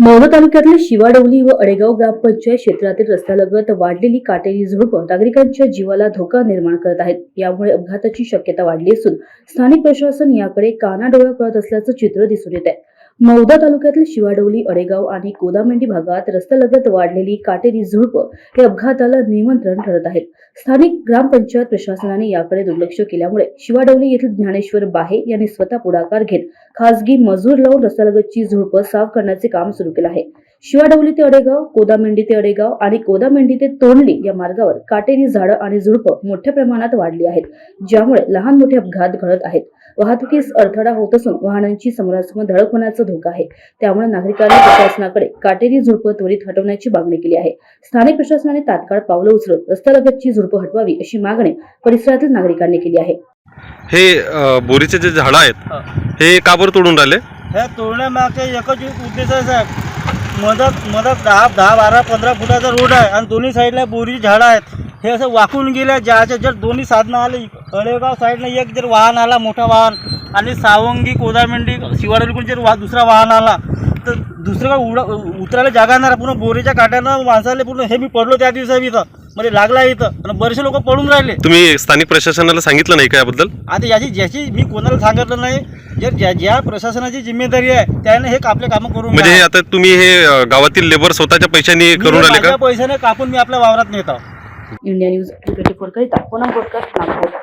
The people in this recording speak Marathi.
मौदा तालुक्यातल्या शिवाडवली व अडेगाव ग्रामपंचायत क्षेत्रातील रस्त्यालगत वाढलेली काटेरी झुडपं नागरिकांच्या जीवाला धोका निर्माण करत आहेत. यामुळे अपघाताची शक्यता वाढली असून स्थानिक प्रशासन याकडे कानाडोळा करत असल्याचं चित्र दिसून येत आहे. मौदा तालुक्यातील शिवाडवली अडेगाव आणि कोदामेंडी भागात रस्त्यालगत वाढलेली काटेरी झुडपं हे अपघाताला निमंत्रण ठरत आहेत स्थानिक ग्रामपंचायत प्रशासनाने याकडे दुर्लक्ष केल्यामुळे शिवाडवली येथील ज्ञानेश्वर बाहे यांनी स्वतः पुढाकार घेत खासगी मजूर लावून रस्त्यालगतची झुडपं साफ करण्याचे काम सुरू केलं आहे. शिवाडवली ते अडेगाव कोदामेंडी ते अडेगाव आणि कोदामेंडी ते तोंडली या मार्गावर काटेरी झाडं आणि झुडपं मोठ्या प्रमाणात वाढली आहेत ज्यामुळे लहान मोठे अपघात घडत आहेत. वाहतुकीस अडथळा होत असून वाहनांची समोरासमोर धडक होण्याचा धोका आहे. त्यामुळे नागरिकांनी प्रशासनाकडे काटेरी झुडपं त्वरित हटवण्याची मागणी केली आहे. स्थानिक प्रशासनाने तात्काळ पावलं उचलून रस्त्यालगतची झुडपं हटवावी अशी मागणी परिसरातील नागरिकांनी केली आहे. हे बोरीचे जे झाडं आहेत हे. का बरं तोडून राहिले? हे तोडण्यामागचे एकच उद्देश आहे साहेब. मदत मदत दहा दहा बारा पंधरा फुटाचा रोड आहे आणि दोन्ही साईडला बोरी झाडं आहेत. हे असं वाकून गेले ज्याच्या जर दोन्ही साधनं आले अळेगाव साईडनं एक जर वाहन आला मोठा वाहन आणि सावंगी कोदामेंडी शिवाडलीकडून जर वा दुसरा वाहन आला तर दुसरं उडा उतरायला जागा नाही पूर्ण बोरीच्या काट्यानं माणसाला पूर्ण हे मी पडलो त्या दिवसा इथं. म्हणजे लागला इथं. आणि बरेचसे लोक पडून राहिले. तुम्ही स्थानिक प्रशासनाला सांगितलं नाही का याबद्दल? आता याची ज्याची मी कोणाला सांगितलं नाही. जर ज्या ज्या प्रशासनाची जिम्मेदारी आहे त्याने हे आपले कामं करून म्हणजे. आता तुम्ही हे अ, गावातील लेबर स्वतःच्या पैशाने मी करून राहिले माझ्या का पैशाने कापून मी आपल्या वावरात नेतो. इंडिया न्यूज ट्वेंटी फोर करिता नागपूर.